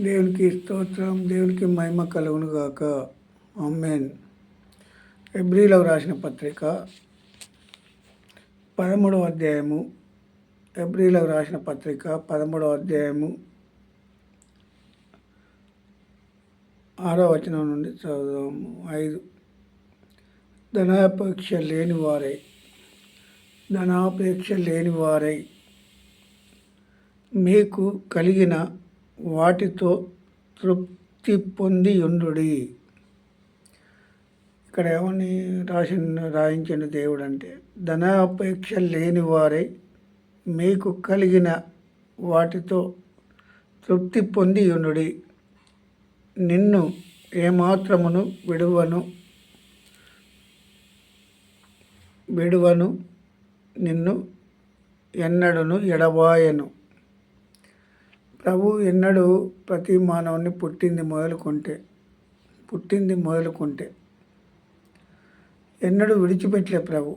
దేవునికి స్తోత్రం దేవునికి మహిమ కలుగును గాక. అమ్మేన్ ఎబ్రిలో రాసిన పత్రిక పదమూడవ అధ్యాయము. ఎబ్రిలో రాసిన పత్రిక పదమూడవ అధ్యాయము. ఆరో వచనం నుండి చదువుదాము. ఐదు. ధనాపేక్ష లేని వారై ధనాపేక్ష లేని వారై మీకు కలిగిన వాటితో తృప్తి పొంది ఉండుడి. ఇక్కడ ఏమని రాసి రాయించిన దేవుడు అంటే ధనాపేక్ష లేని వారై మీకు కలిగిన వాటితో తృప్తి పొంది ఉండుడి. నిన్ను ఏమాత్రమును విడువను విడువను నిన్ను ఎన్నడను ఎడబాయను. ప్రభు ఎన్నడూ ప్రతి మానవుని పుట్టింది మొదలుకుంటే పుట్టింది మొదలుకుంటే. ఎన్నడూ విడిచిపెట్టలే ప్రభు.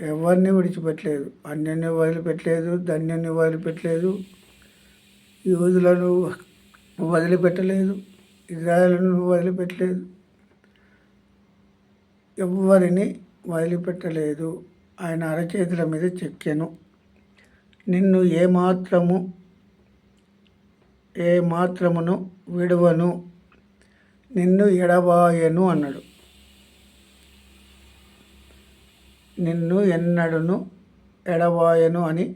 ఎవరిని విడిచిపెట్టలేదు? అన్యన్ని వదిలిపెట్టలేదు ధన్యాన్ని వదిలిపెట్టలేదు యూదులను వదిలిపెట్టలేదు ఇజ్రాయలను వదిలిపెట్టలేదు. ఎవరిని వదిలిపెట్టలేదు? ఆయన అరచేతుల మీద చెక్కెను. నిన్ను ఏమాత్రము ఏ మాత్రమును విడువను? నిన్ను ఎడబాయను అన్నాడు. నిన్ను ఎన్నడును ఎడబాయను అని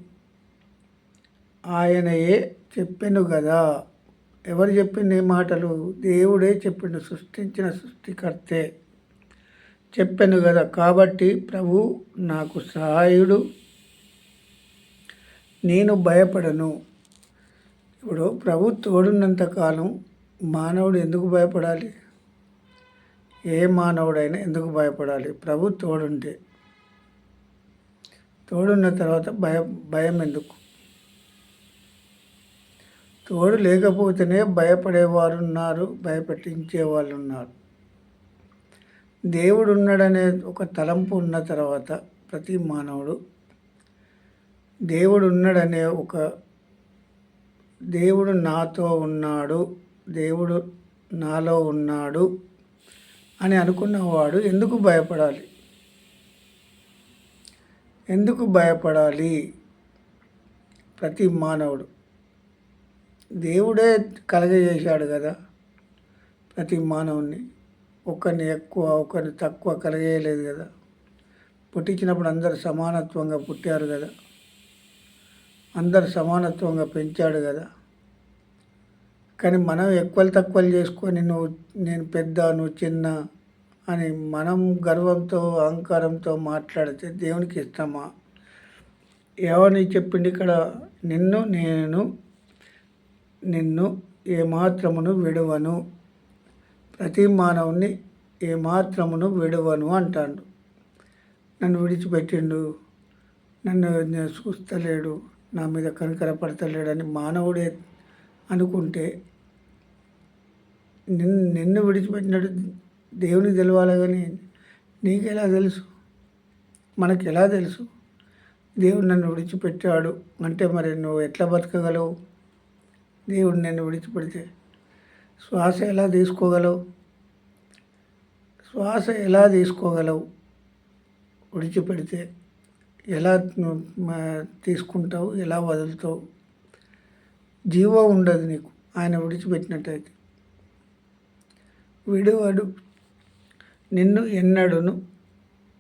ఆయనయే చెప్పాను కదా ఎవరు చెప్పింది ఈ మాటలు? దేవుడే చెప్పిండు సృష్టించిన సృష్టికర్తే చెప్పాను కదా కాబట్టి ప్రభు నాకు సహాయుడు. నేను భయపడను. ఇప్పుడు ప్రభు తోడున్నంత కాలం మానవుడు ఎందుకు భయపడాలి? ఏ మానవుడైనా ఎందుకు భయపడాలి? ప్రభు తోడుంటే. తోడున్న తర్వాత భయం భయం ఎందుకు? తోడు లేకపోతేనే భయపడేవారు ఉన్నారు భయపెట్టించే వాళ్ళు ఉన్నారు దేవుడు ఉన్నాడనే ఒక తలంపు ఉన్న తర్వాత ప్రతి మానవుడు దేవుడు ఉన్నాడనే ఒక దేవుడు నాతో ఉన్నాడు దేవుడు నాలో ఉన్నాడు అని అనుకున్నవాడు ఎందుకు భయపడాలి? ఎందుకు భయపడాలి? ప్రతి మానవుడు. దేవుడే కలగజేశాడు కదా ప్రతి మానవుణ్ణి. ఒకరిని ఎక్కువ ఒకరిని తక్కువ కలగేయలేదు కదా. పుట్టించినప్పుడు అందరు సమానత్వంగా పుట్టారు కదా. అందరు సమానత్వంగా పెంచాడు కదా. కానీ మనం ఎక్కువలు తక్కువలు చేసుకొని నువ్వు నేను పెద్ద నువ్వు చిన్న అని మనం గర్వంతో అహంకారంతో మాట్లాడితే దేవునికి ఇష్టమా? ఎవరిని చెప్పిండి ఇక్కడ? నిన్ను నేను నిన్ను ఏమాత్రమును విడవను. ప్రతి మానవుని ఏమాత్రమును విడవను అంటాడు. నన్ను విడిచిపెట్టిండు. నన్ను నేను చూస్తలేడు. నా మీద కనికరపడతలేడని మానవుడే అనుకుంటే నిన్ను నిన్ను విడిచిపెట్టినట్టు దేవుని తెలవాలి కానీ నీకు ఎలా తెలుసు? మనకు ఎలా తెలుసు? దేవుడు నన్ను విడిచిపెట్టాడు అంటే మరి నువ్వు ఎట్లా బతకగలవు? దేవుడు నన్ను విడిచిపెడితే శ్వాస ఎలా తీసుకోగలవు? శ్వాస ఎలా తీసుకోగలవు? విడిచిపెడితే ఎలా తీసుకుంటావు ఎలా వదులుతావు? జీవో ఉండదు నీకు. ఆయన విడిచిపెట్టినట్టయితే. విడువడు. నిన్ను ఎన్నడును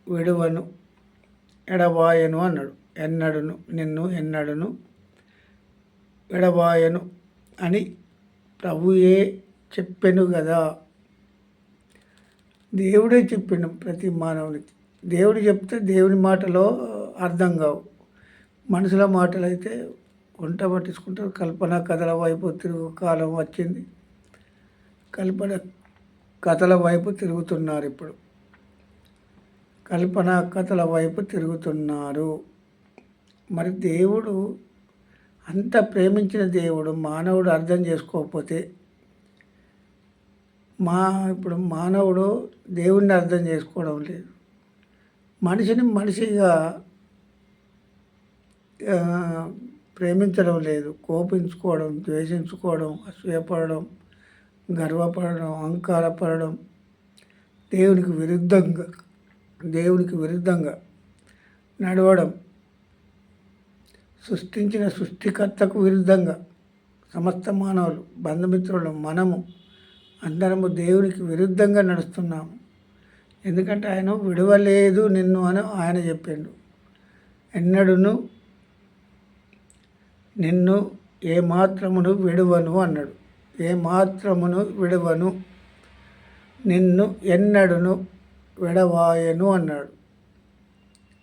విడువను ఎడబాయను అన్నాడు. ఎన్నడును నిన్ను ఎన్నడును విడబాయను అని ప్రభుయే చెప్పెను కదా దేవుడే చెప్పిండు ప్రతి మానవునికి. దేవుడు చెప్తే దేవుని మాటలో అర్థం కావు. మనుషుల మాటలు అయితే వంట పట్టించుకుంటారు. కల్పన కథల వైపు తిరుగు కాలం వచ్చింది. కల్పన కథల వైపు తిరుగుతున్నారు ఇప్పుడు. కల్పన కథల వైపు తిరుగుతున్నారు. మరి దేవుడు అంత ప్రేమించిన దేవుడు మానవుడు అర్థం చేసుకోకపోతే మా ఇప్పుడు మానవుడు దేవుణ్ణి అర్థం చేసుకోవడం లేదు. మనిషిని మనిషిగా ప్రేమించడం లేదు. కోపించుకోవడం ద్వేషించుకోవడం అసూయపడడం గర్వపడడం అహంకారపడడం దేవునికి విరుద్ధంగా దేవునికి విరుద్ధంగా నడవడం సృష్టించిన సృష్టికర్తకు విరుద్ధంగా సమస్త మానవులు బంధుమిత్రులు మనము అందరము దేవునికి విరుద్ధంగా నడుస్తున్నాము. ఎందుకంటే ఆయన విడవలేదు నిన్ను అని ఆయన చెప్పిండు. ఎన్నడూను నిన్ను ఏ మాత్రమును విడువను అన్నాడు. ఏ మాత్రమును విడువను? నిన్ను ఎన్నడును విడవాయను అన్నాడు.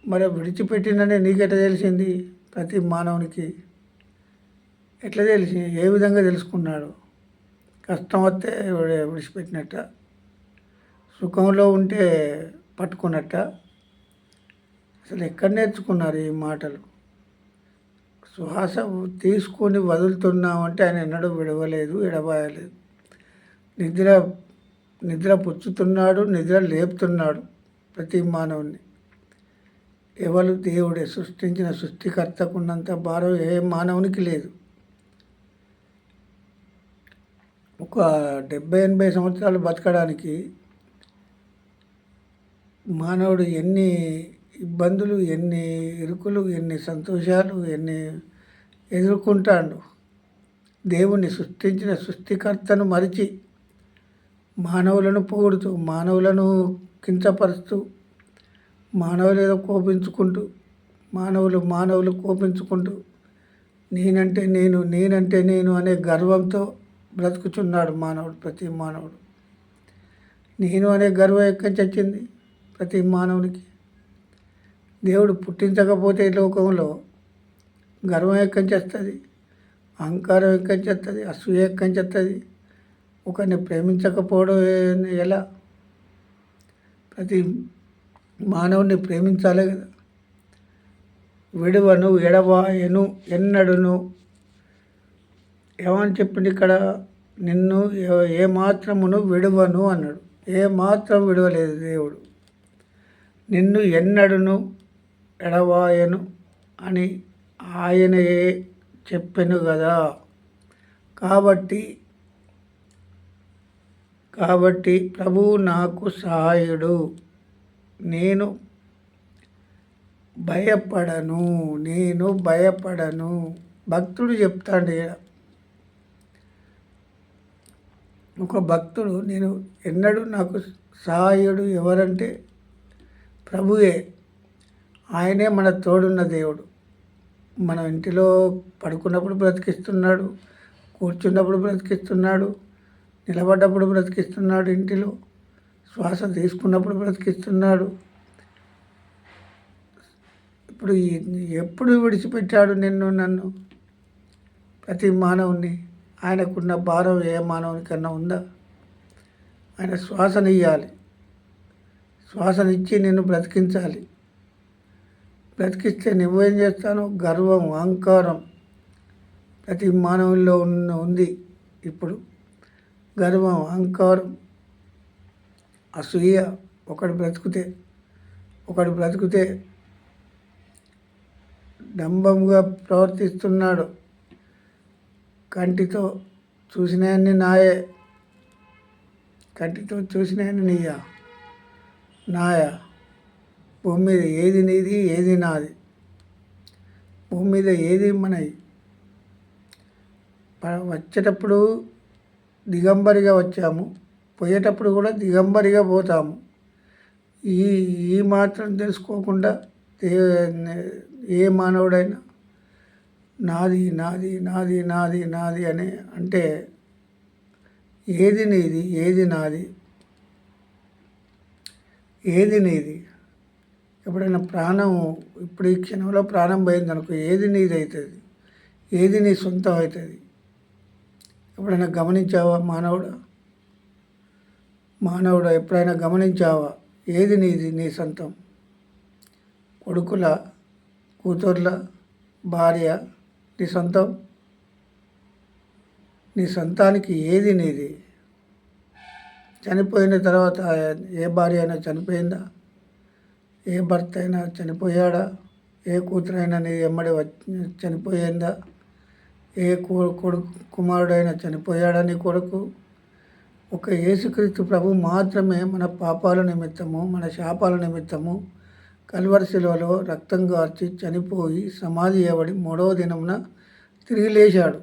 మరి విడిచిపెట్టిననే నీకెట్లా తెలిసింది? ప్రతి మానవునికి ఎట్లా తెలిసి ఏ విధంగా తెలుసుకున్నాడు? కష్టం వస్తే విడిచిపెట్టినట్ట. సుఖంలో ఉంటే పట్టుకున్నట్ట. అసలు ఎక్కడ నేర్చుకున్నారు ఈ మాటలు? శ్వాస తీసుకొని వదులుతున్నామంటే ఆయన ఎన్నడూ విడవలేదు ఎడబాయలేదు. నిద్ర నిద్ర పుచ్చుతున్నాడు నిద్ర లేపుతున్నాడు ప్రతి మానవుని ఎవరు దేవుడే? సృష్టించిన సృష్టికర్తకు ఉన్నంత భారం ఏ మానవునికి లేదు. ఒక డెబ్బై ఎనభై సంవత్సరాలు బతకడానికి మానవుడు ఎన్ని ఇబ్బందులు ఎన్ని ఇరుకులు ఎన్ని సంతోషాలు ఎన్ని ఎదుర్కొంటాడు. దేవుణ్ణి సృష్టించిన సృష్టికర్తను మరిచి మానవులను పొగుడుతూ మానవులను కించపరుస్తూ మానవులేదో కోపించుకుంటూ మానవులు మానవులు కోపించుకుంటూ నేనంటే నేను నేనంటే నేను అనే గర్వంతో బ్రతుకుచున్నాడు మానవుడు ప్రతి మానవుడు. నేను అనే గర్వం ఎక్కడి వచ్చింది? ప్రతి మానవునికి. దేవుడు పుట్టించకపోతే ఈ లోకంలో గర్వం ఎక్కడి చేస్తుంది అహంకారం ఎక్కడి చేస్తుంది అసూయ ఎక్కడి ఒకరిని ప్రేమించకపోవడం ఎలా? ప్రతి మానవుని ప్రేమించాలి కదా. విడువను ఎడవాయను ఎన్నడును. ఏమని చెప్పింది ఇక్కడ? నిన్ను ఏ- ఏ మాత్రమును విడువను అన్నాడు. ఏ మాత్రం విడవలేదు దేవుడు. నిన్ను ఎన్నడును ఎడవాయను అని ఆయనయే చెప్పెను కదా కాబట్టి కాబట్టి ప్రభువు నాకు సహాయుడు. నేను భయపడను నేను భయపడను. భక్తుడు చెప్తాడు ఒక భక్తుడు నేను ఎన్నడూ నాకు సహాయుడు ఎవరంటే ప్రభుయే ఆయనే మన తోడున్న దేవుడు. మన ఇంటిలో పడుకున్నప్పుడు బ్రతికిస్తున్నాడు కూర్చున్నప్పుడు బ్రతికిస్తున్నాడు నిలబడ్డప్పుడు బ్రతికిస్తున్నాడు ఇంటిలో శ్వాస తీసుకున్నప్పుడు బ్రతికిస్తున్నాడు. ఇప్పుడు ఎప్పుడు విడిచిపెట్టాడు నిన్ను నన్ను? ప్రతి మానవుని ఆయనకున్న భారం ఏ మానవునికన్నా ఉందా? ఆయన శ్వాసనియ్యాలి శ్వాసనిచ్చి నిన్ను బ్రతికించాలి. బ్రతికిస్తే నువ్వేం చేస్తాను? గర్వం అహంకారం ప్రతి మానవుల్లో ఉన్న ఉంది ఇప్పుడు. గర్వం అహంకారం అసూయ ఒకడు బ్రతికితే ఒకడు బ్రతికితే డంబంగా ప్రవర్తిస్తున్నాడు. కంటితో చూసినాయన్ని నాయే. కంటితో చూసినాయని నీయా? నాయా? భూమి మీద ఏది నీది ఏది నాది? భూమి మీద ఏది మనది? వచ్చేటప్పుడు దిగంబరిగా వచ్చాము. పోయేటప్పుడు కూడా దిగంబరిగా పోతాము. ఈ ఈ మాత్రం తెలుసుకోకుండా ఏ- ఏ మానవుడైనా నాది నాది నాది నాది నాది అని అంటే ఏది నీది ఏది నాది? ఏది నీది? ఎప్పుడైనా ప్రాణం ఇప్పుడు ఈ క్షణంలో ప్రాణం పోయింది అనుకో ఏది నీది అవుతుంది ఏది నీ సొంతం అవుతుంది ఎప్పుడైనా గమనించావా మానవుడు? మానవుడు ఎప్పుడైనా గమనించావా ఏది నీది నీ సొంతం? కొడుకుల? కూతుర్ల? భార్య? నీ సొంతం? నీ సొంతానికి ఏది నీది? చనిపోయిన తర్వాత ఏ భార్య అయినా చనిపోయిందా? ఏ భర్త అయినా చనిపోయాడా? ఏ కూతురైనా నీ ఎమ్మడి వచ్చి చనిపోయిందా? ఏ కొడుకు కుమారుడైనా చనిపోయాడా నీ కొడుకు? ఒక యేసుక్రీస్తు ప్రభు మాత్రమే మన పాపాల నిమిత్తము మన శాపాల నిమిత్తము కల్వరి శిలువలో రక్తం గార్చి చనిపోయి సమాధి ఇవ్వడి మూడవ దినమున తిరిగి లేచాడు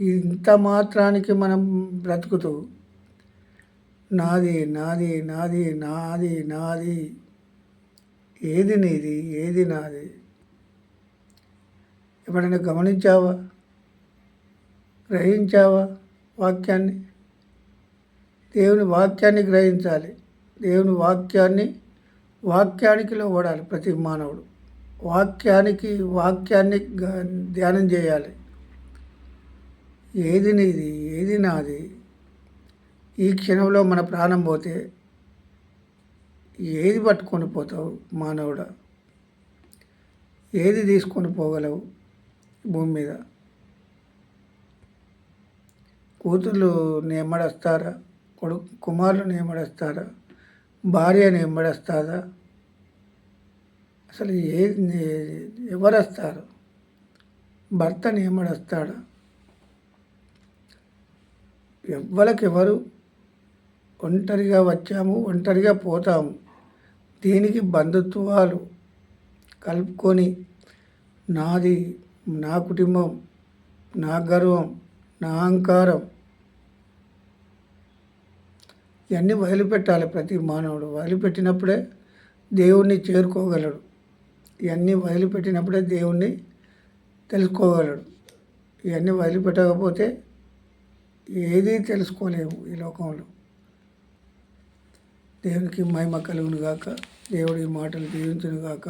ఇంత మాత్రానికి మనం బ్రతుకుతూ నాది నాది నాది నాది నాది ఏది నీది ఏది నాది? ఎప్పుడైనా గమనించావా? గ్రహించావా వాక్యాన్ని? దేవుని వాక్యాన్ని గ్రహించాలి. దేవుని వాక్యాన్ని వాక్యానికి లోబడాలి ప్రతి మానవుడు. వాక్యానికి వాక్యాన్ని ధ్యానం చేయాలి. ఏది నీది ఏది నాది? ఈ క్షణంలో మన ప్రాణం పోతే ఏది పట్టుకొని పోతావు మానవుడా? ఏది తీసుకొని పోగలవు భూమి మీద? కూతుర్లు నియమడస్తారా కొడుకు కుమారులు నియమడస్తారా భార్య నియమడస్తారా అసలు ఏ ఎవరు వస్తారు భర్త నియమడస్తాడా ఎవ్వరికెవరు ఒంటరిగా వచ్చాము ఒంటరిగా పోతాము. దీనికి బంధుత్వాలు కలుపుకొని నాది నా కుటుంబం నా గర్వం నా అహంకారం ఇవన్నీ వదిలిపెట్టాలి ప్రతి మానవుడు. వదిలిపెట్టినప్పుడే దేవుణ్ణి చేరుకోగలడు. ఇవన్నీ వదిలిపెట్టినప్పుడే దేవుణ్ణి తెలుసుకోగలడు. ఇవన్నీ వదిలిపెట్టకపోతే ఏదీ తెలుసుకోలేము ఈ లోకంలో. దేవునికి మహిమ కలుగును గాక దేవుడి మాటలు దీవించును గాక